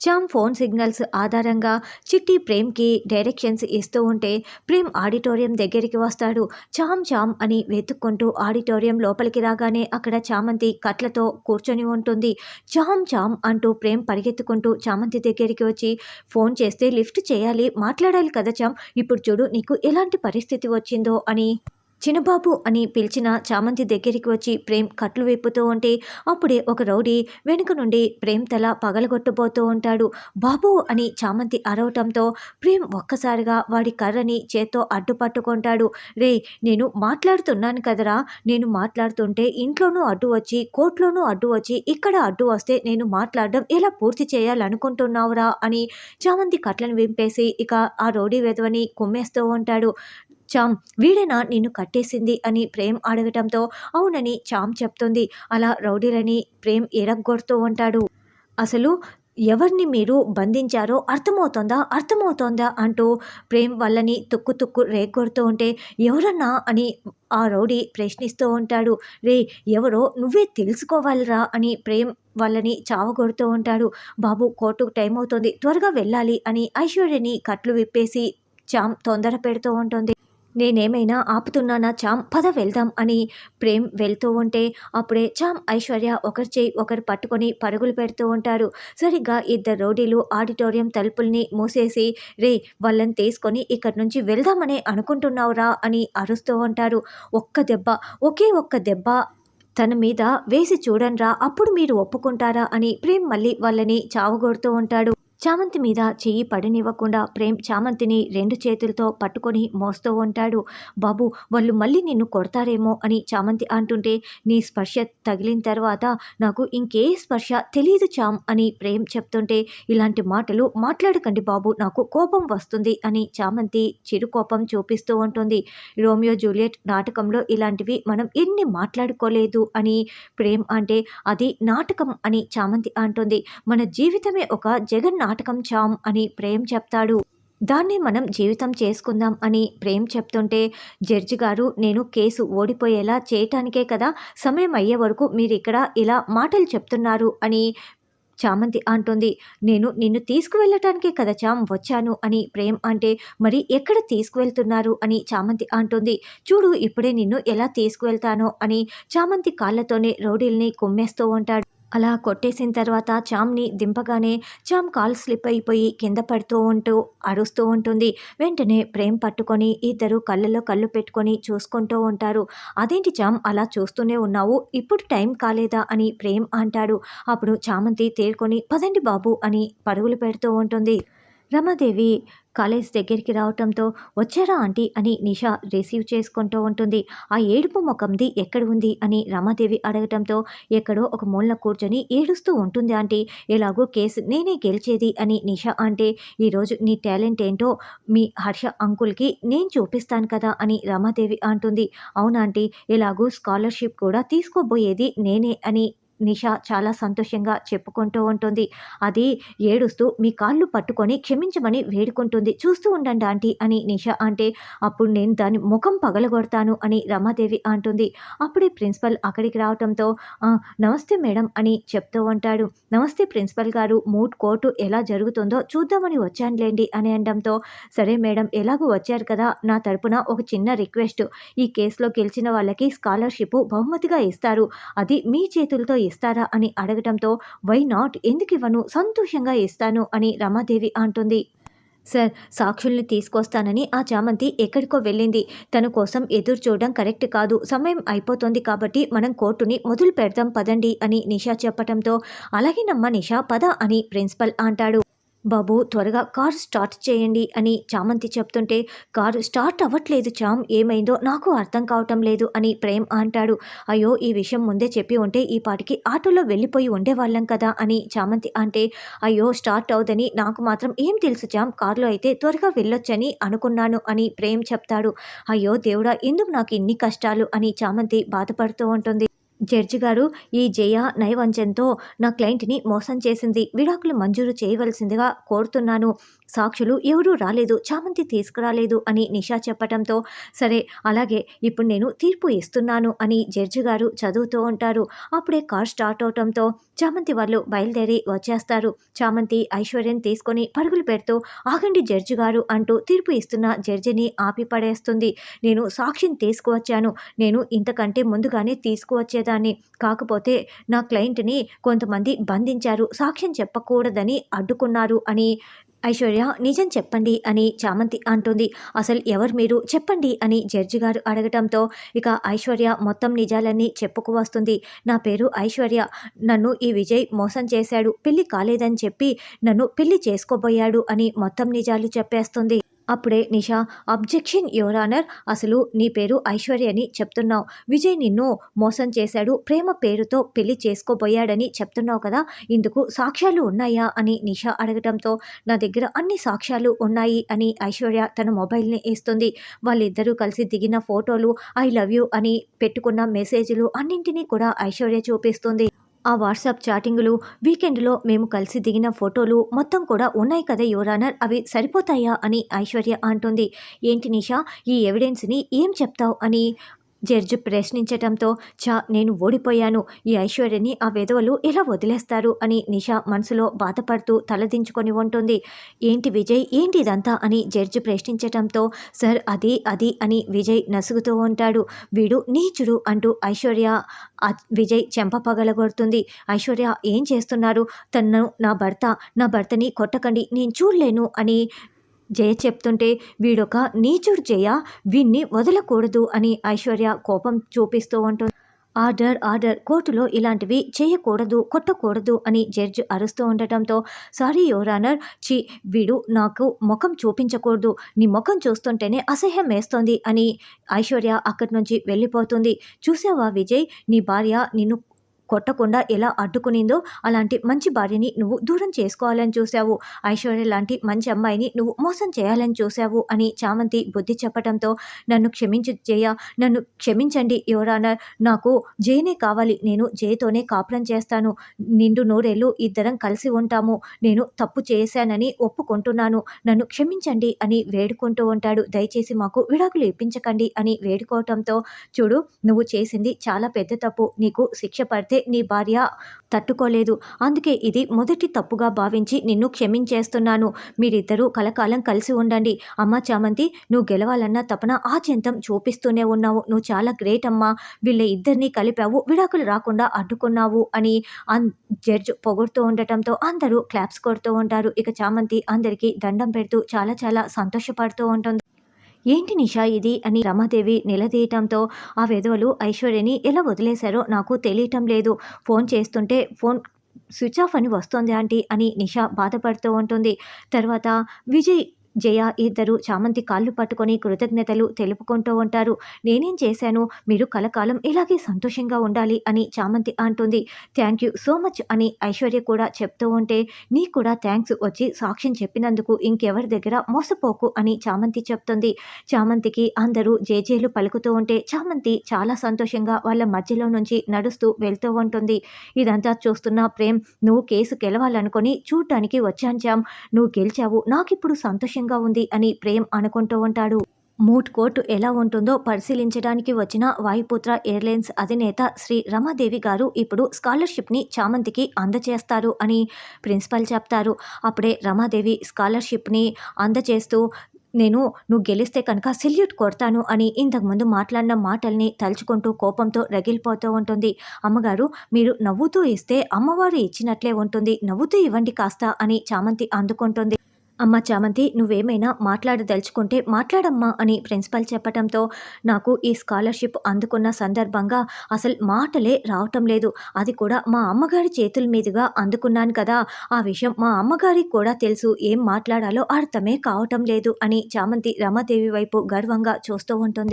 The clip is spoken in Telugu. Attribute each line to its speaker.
Speaker 1: చామ్ ఫోన్ సిగ్నల్స్ ఆధారంగా చిట్టి ప్రేమ్కి డైరెక్షన్స్ ఇస్తూ ఉంటే ప్రేమ్ ఆడిటోరియం దగ్గరికి వస్తాడు. చామ్ చామ్ అని వెతుక్కుంటూ ఆడిటోరియం లోపలికి రాగానే అక్కడ చామంతి కట్లతో కూర్చొని ఉంటుంది. చామ్ చామ్ అంటూ ప్రేమ్ పరిగెత్తుకుంటూ చామంతి దగ్గరికి వచ్చి ఫోన్ చేస్తే లిఫ్ట్ చేయాలి మాట్లాడాలి కదా చామ్ ఇప్పుడు చూడు నీకు ఎలాంటి పరిస్థితి వచ్చిందో అని చిన్నబాబు అని పిలిచిన చామంతి దగ్గరికి వచ్చి ప్రేమ్ కట్లు విప్పుతూ ఉంటే అప్పుడే ఒక రౌడీ వెనుక నుండి ప్రేమ్ తల పగలగొట్టబోతూ ఉంటాడు. బాబు అని చామంతి అరవటంతో ప్రేమ్ ఒక్కసారిగా వాడి కర్రని చేత్తో అడ్డుపట్టుకుంటాడు. రే నేను మాట్లాడుతున్నాను కదరా. నేను మాట్లాడుతుంటే ఇంట్లోనూ అడ్డు వచ్చి కోర్టులోనూ అడ్డు వచ్చి ఇక్కడ అడ్డు వస్తే నేను మాట్లాడడం ఎలా పూర్తి చేయాలనుకుంటున్నావురా అని చామంతి కట్లను వింపేసి ఇక ఆ రౌడీ వెధవని కుమ్మేస్తూ ఉంటాడు. చామ్ వీడేనా నిన్ను కట్టేసింది? అని ప్రేమ్ అడగటంతో అవునని చామ్ చెప్తుంది. అలా రౌడీలని ప్రేమ్ ఎరగొడుతూ ఉంటాడు. అసలు ఎవరిని మీరు బంధించారో అర్థమవుతోందా? అర్థమవుతోందా? అంటూ ప్రేమ్ వాళ్ళని తుక్కు తుక్కు రేకొడుతూ ఉంటే ఎవరన్నా అని ఆ రౌడీ ప్రశ్నిస్తూ ఉంటాడు. రే ఎవరో నువ్వే తెలుసుకోవాలిరా అని ప్రేమ్ వాళ్ళని చావగొడుతూ ఉంటాడు. బాబు కోర్టుకు టైం అవుతుంది. త్వరగా వెళ్ళాలి అని ఐశ్వర్యని కట్లు విప్పేసి చామ్ తొందర పెడుతూ ఉంటుంది. నేనేమైనా ఆపుతున్నానా చామ్? పద వెళ్దాం అని ప్రేమ్ వెళ్తూ ఉంటే అప్పుడే చామ్ ఐశ్వర్య ఒకరి చేయి ఒకరు పట్టుకొని పరుగులు పెడుతూ ఉంటారు. సరిగ్గా ఇద్దరు రౌడీలు ఆడిటోరియం తలుపుల్ని మూసేసి రే వాళ్ళని తీసుకొని ఇక్కడి నుంచి వెళ్దామని అనుకుంటున్నావురా అని అరుస్తూ ఉంటారు. ఒక్క దెబ్బ ఒకే ఒక్క దెబ్బ తన మీద వేసి చూడండిరా అప్పుడు మీరు ఒప్పుకుంటారా అని ప్రేమ్ మళ్ళీ వాళ్ళని చావగొడుతూ ఉంటాడు. చామంతి మీద చెయ్యి పడనివ్వకుండా ప్రేమ్ చామంతిని రెండు చేతులతో పట్టుకొని మోస్తూ ఉంటాడు. బాబు వాళ్ళు మళ్ళీ నిన్ను కొడతారేమో అని చామంతి అంటుంటే నీ స్పర్శ తగిలిన తర్వాత నాకు ఇంకే స్పర్శ తెలియదు చామ్ అని ప్రేమ్ చెప్తుంటే ఇలాంటి మాటలు మాట్లాడకండి బాబు నాకు కోపం వస్తుంది అని చామంతి చిరు కోపం చూపిస్తూ ఉంటుంది. రోమియో జూలియట్ నాటకంలో ఇలాంటివి మనం ఎన్ని మాట్లాడుకోలేదు అని ప్రేమ్ అంటే అది నాటకం అని చామంతి అంటుంది. మన జీవితమే ఒక జగన్ నాటకం చామ్ అని ప్రేమ్ చెప్తాడు. దాన్ని మనం జీవితం చేసుకుందాం అని ప్రేమ్ చెప్తుంటే జడ్జి గారు నేను కేసు ఓడిపోయేలా చేయటానికే కదా సమయం అయ్యే వరకు మీరు ఇక్కడ ఇలా మాటలు చెప్తున్నారు అని చామంతి అంటుంది. నేను నిన్ను తీసుకువెళ్ళటానికే కదా చామ్ వచ్చాను అని ప్రేమ్ అంటే మరి ఎక్కడ తీసుకువెళ్తున్నారు అని చామంతి అంటుంది. చూడు ఇప్పుడే నిన్ను ఎలా తీసుకువెళ్తానో అని చామంతి కాళ్ళతోనే రౌడీల్ని కుమ్మేస్తూ ఉంటాడు. అలా కొట్టేసిన తర్వాత చామ్ని దింపగానే చామ్ కాల్ స్లిప్ అయిపోయి కింద పడుతూ ఉంటూ అరుస్తూ ఉంటుంది. వెంటనే ప్రేమ్ పట్టుకొని ఇద్దరు కళ్ళలో కళ్ళు పెట్టుకొని చూసుకుంటూ ఉంటారు. అదేంటి చామ్ అలా చూస్తూనే ఉన్నావు? ఇప్పుడు టైం కాలేదా? అని ప్రేమ్ అంటాడు. అప్పుడు చామంతి తేరుకొని పదండి బాబు అని పరుగులు పెడుతూ ఉంటుంది. రమాదేవి కాలేజ్ దగ్గరికి రావటంతో వచ్చారా ఆంటీ? అని నిషా రిసీవ్ చేసుకుంటూ ఉంటుంది. ఆ ఏడుపు ముఖంది ఎక్కడ ఉంది? అని రమాదేవి అడగటంతో ఎక్కడో ఒక మూలన కూర్చొని ఏడుస్తూ ఉంటుంది ఆంటీ. ఎలాగో కేసు నేనే గెలిచేది అని నిషా అంటే ఈరోజు నీ టాలెంట్ ఏంటో మీ హర్ష అంకుల్కి నేను చూపిస్తాను కదా అని రమాదేవి అంటుంది. అవునాంటీ ఎలాగో స్కాలర్షిప్ కూడా తీసుకోబోయేది నేనే అని నిషా చాలా సంతోషంగా చెప్పుకుంటూ ఉంటుంది. అది ఏడుస్తూ మీ కాళ్ళు పట్టుకొని క్షమించమని వేడుకుంటుంది. చూస్తూ ఉండండి ఆంటీ అని నిషా అంటే అప్పుడు నేను దాని ముఖం పగలగొడతాను అని రమాదేవి అంటుంది. అప్పుడే ప్రిన్సిపల్ అక్కడికి రావడంతో నమస్తే మేడం అని చెప్తూ ఉంటాడు. నమస్తే ప్రిన్సిపల్ గారు మూడ్ కోర్టు ఎలా జరుగుతుందో చూద్దామని వచ్చానులేండి అని అనడంతో సరే మేడం ఎలాగో వచ్చారు కదా నా తరపున ఒక చిన్న రిక్వెస్ట్. ఈ కేసులో గెలిచిన వాళ్ళకి స్కాలర్షిప్ బహుమతిగా ఇస్తారు. అది మీ చేతులతో ఇస్తారా అని అడగటంతో వై నాట్? ఎందుకు ఇవ్వను? సంతోషంగా ఇస్తాను అని రమాదేవి అంటుంది. సార్ సాక్షుల్ని తీసుకొస్తానని ఆ చామంతి ఎక్కడికో వెళ్ళింది. తన కోసం ఎదురు చూడడం కరెక్ట్ కాదు. సమయం అయిపోతుంది కాబట్టి మనం కోర్టుని మొదలు పెడదాం పదండి అని నిషా చెప్పటంతో అలాగేనమ్మా నిషా పద అని ప్రిన్సిపల్ అంటాడు. బాబు త్వరగా కార్ స్టార్ట్ చేయండి అని చామంతి చెప్తుంటే కారు స్టార్ట్ అవ్వట్లేదు చామ్ ఏమైందో నాకు అర్థం కావటం లేదు అని ప్రేమ్ అంటాడు. అయ్యో ఈ విషయం ముందే చెప్పి ఉంటే ఈ పాటికి ఆటోలో వెళ్ళిపోయి ఉండేవాళ్ళం కదా అని చామంతి అంటే అయ్యో స్టార్ట్ అవుదని నాకు మాత్రం ఏం తెలుసు చామ్ కారులో అయితే త్వరగా వెళ్ళొచ్చని అనుకున్నాను అని ప్రేమ్ చెప్తాడు. అయ్యో దేవుడా ఎందుకు నాకు ఇన్ని కష్టాలు అని చామంతి బాధపడుతూ ఉంటుంది. జడ్జి గారు ఈ జయ నయవంచంతో నా క్లయింట్ని మోసం చేసింది. విడాకులు మంజూరు చేయవలసిందిగా కోరుతున్నాను. సాక్షులు ఎవరూ రాలేదు చామంతి తీసుకురాలేదు అని నిషా చెప్పటంతో సరే అలాగే ఇప్పుడు నేను తీర్పు ఇస్తున్నాను అని జడ్జి గారు చదువుతూ ఉంటారు. అప్పుడే కార్ స్టార్ట్ అవటంతో చామంతి వాళ్ళు బయలుదేరి వచ్చేస్తారు. చామంతి ఐశ్వర్యం తీసుకొని పరుగులు పెడుతూ ఆగండి జడ్జి గారు అంటూ తీర్పు ఇస్తున్న జడ్జిని ఆపి పడేస్తుంది నేను సాక్షిని తీసుకువచ్చాను. నేను ఇంతకంటే ముందుగానే తీసుకువచ్చేదాన్ని. కాకపోతే నా క్లయింట్ని కొంతమంది బంధించారు. సాక్ష్యం చెప్పకూడదని అడ్డుకున్నారు అని ఐశ్వర్య నిజం చెప్పండి అని చామంతి అంటుంది. అసలు ఎవరు మీరు? చెప్పండి అని జడ్జి గారు అడగటంతో ఇక ఐశ్వర్య మొత్తం నిజాలన్నీ చెప్పుకు వస్తుంది. నా పేరు ఐశ్వర్య. నన్ను ఈ విజయ్ మోసం చేశాడు. పెళ్ళి కాలేదని చెప్పి నన్ను పెళ్ళి చేసుకోబోయాడు అని మొత్తం నిజాలు చెప్పేస్తుంది. అప్పుడే నిషా అబ్జెక్షన్ యువరానర్ అసలు నీ పేరు ఐశ్వర్య అని చెప్తున్నావు. విజయ్ నిన్ను మోసం చేశాడు. ప్రేమ పేరుతో పెళ్ళి చేసుకోబోయాడని చెప్తున్నావు కదా. ఇందుకు సాక్ష్యాలు ఉన్నాయా? అని నిషా అడగటంతో నా దగ్గర అన్ని సాక్ష్యాలు ఉన్నాయి అని ఐశ్వర్య తన మొబైల్ని ఇస్తుంది వాళ్ళిద్దరూ కలిసి దిగిన ఫోటోలు ఐ లవ్ యూ అని పెట్టుకున్న మెసేజ్లు అన్నింటినీ కూడా ఐశ్వర్య చూపిస్తుంది. ఆ వాట్సాప్ చాటింగులు వీకెండ్లో మేము కలిసి దిగిన ఫోటోలు మొత్తం కూడా ఉన్నాయి కదా యువరానర్ అవి సరిపోతాయా? అని ఐశ్వర్య అంటుంది. ఏంటి నిషా ఈ ఎవిడెన్స్ని ఏం చెప్తావు? అని జడ్జి ప్రశ్నించటంతో చా నేను ఓడిపోయాను. ఈ ఐశ్వర్యని ఆ విధవలు ఎలా వదిలేస్తారు? అని నిషా మనసులో బాధపడుతూ తలదించుకొని ఉంటుంది. ఏంటి విజయ్? ఏంటి ఇదంతా? అని జడ్జి ప్రశ్నించటంతో సార్ అది అది అని విజయ్ నసుగుతూ ఉంటాడు. వీడు నీచుడు అంటూ ఐశ్వర్య విజయ్ చెంప పగలగొడుతుంది. ఐశ్వర్య ఏం చేస్తున్నారు? తను నా భర్త నా భర్తని కొట్టకండి నేను చూడలేను అని జయ చెప్తుంటే వీడొక నీచుడు జయ వీణ్ణి వదలకూడదు అని ఐశ్వర్య కోపం చూపిస్తూ ఉంటుంది. ఆర్డర్ ఆర్డర్ కోర్టులో ఇలాంటివి చేయకూడదు కొట్టకూడదు అని జడ్జి అరుస్తూ ఉండటంతో సారీ యోరానర్ చి వీడు నాకు ముఖం చూపించకూడదు నీ ముఖం చూస్తుంటేనే అసహ్యం వేస్తోంది అని ఐశ్వర్య అక్కడి నుంచి వెళ్ళిపోతుంది. చూసావా విజయ్ నీ భార్య నిన్ను కొట్టకుండా ఎలా అడ్డుకునిందో అలాంటి మంచి భార్యని నువ్వు దూరం చేసుకోవాలని చూసావు ఐశ్వర్య లాంటి మంచి అమ్మాయిని నువ్వు మోసం చేయాలని చూసావు అని చామంతి బుద్ధి చెప్పడంతో నన్ను క్షమించు జయ నన్ను క్షమించండి యువరానర్. నాకు జయనే కావాలి. నేను జయతోనే కాపురం చేస్తాను. నిండు నూరేళ్ళు ఇద్దరం కలిసి ఉంటాము. నేను తప్పు చేశానని ఒప్పుకుంటున్నాను. నన్ను క్షమించండి అని వేడుకుంటూ ఉంటాడు. దయచేసి మాకు విడాకులు ఇప్పించకండి అని వేడుకోవటంతో చూడు నువ్వు చేసింది చాలా పెద్ద తప్పు. నీకు శిక్ష పడితే నీ భార్య తట్టుకోలేదు. అందుకే ఇది మొదటి తప్పుగా భావించి నిన్ను క్షమించేస్తున్నాను. మీరిద్దరూ కలకాలం కలిసి ఉండండి. అమ్మ చామంతి నువ్వు గెలవాలన్న తపన ఆ చింతం చూపిస్తూనే ఉన్నావు. నువ్వు చాలా గ్రేట్ అమ్మా. వీళ్ళ ఇద్దరిని కలిపావు. విడాకులు రాకుండా అడ్డుకున్నావు అని అన్ జడ్జ్ పొగుడుతూ ఉండటంతో అందరూ క్లాప్స్ కొడుతూ ఉంటారు. ఇక చామంతి అందరికీ దండం పెడుతూ చాలా చాలా సంతోషపడుతూ ఉంటుంది. ఏంటి నిషా ఇది అని రమాదేవి నిలదీయటంతో ఆ విధవలు ఐశ్వర్యని ఎలా వదిలేశారో నాకు తెలియటం లేదు. ఫోన్ చేస్తుంటే ఫోన్ స్విచ్ ఆఫ్ అని వస్తుంది ఆంటీ అని నిషా బాధపడుతూ ఉంటుంది. తర్వాత విజయ్ జయ ఇద్దరు చామంతి కాళ్ళు పట్టుకొని కృతజ్ఞతలు తెలుపుకుంటూ ఉంటారు. నేనేం చేశాను? మీరు కలకాలం ఇలాగే సంతోషంగా ఉండాలి అని చామంతి అంటుంది. థ్యాంక్ యూ సో మచ్ అని ఐశ్వర్య కూడా చెప్తూ ఉంటే నీ కూడా థ్యాంక్స్ వచ్చి సాక్ష్యం చెప్పినందుకు ఇంకెవరి దగ్గర మోసపోకు అని చామంతి చెప్తుంది. చామంతికి అందరూ జేజేలు పలుకుతూ ఉంటే చామంతి చాలా సంతోషంగా వాళ్ళ మధ్యలో నుంచి నడుస్తూ వెళ్తూ ఉంటుంది. ఇదంతా చూస్తున్న ప్రేమ్ నువ్వు కేసు గెలవాలనుకొని చూడటానికి వచ్చాను చామ్ నువ్వు గెలిచావు. నాకిప్పుడు సంతోషంగా ఉంది అని ప్రేమ్ అనుకుంటూ ఉంటాడు. మూట్ కోర్టు ఎలా ఉంటుందో పరిశీలించడానికి వచ్చిన వాయుపుత్ర ఎయిర్లైన్స్ అధినేత శ్రీ రమాదేవి గారు ఇప్పుడు స్కాలర్షిప్ని చామంతికి అందచేస్తారు అని ప్రిన్సిపల్ చెప్తారు. అప్పుడే రమాదేవి స్కాలర్షిప్ని అందచేస్తూ నేను నువ్వు గెలిస్తే కనుక సెల్యూట్ కొడతాను అని ఇంతకుముందు మాట్లాడిన మాటల్ని తలుచుకుంటూ కోపంతో రగిలిపోతూ ఉంటుంది. అమ్మగారు మీరు నవ్వుతూ ఇస్తే అమ్మవారు ఇచ్చినట్లే ఉంటుంది. నవ్వుతూ ఇవ్వండి కాస్త అని చామంతి అందుకుంటుంది. అమ్మ చామంతి నువ్వేమైనా మాట్లాడదలుచుకుంటే మాట్లాడమ్మా అని ప్రిన్సిపల్ చెప్పడంతో నాకు ఈ స్కాలర్షిప్ అందుకున్న సందర్భంగా అసలు మాటలే రావటం లేదు. అది కూడా మా అమ్మగారి చేతుల మీదుగా అందుకున్నాను కదా. ఆ విషయం మా అమ్మగారికి కూడా తెలుసు. ఏం మాట్లాడాలో అర్థమే కావటం లేదు అని చామంతి రమాదేవి వైపు గర్వంగా చూస్తూ ఉంటుంది.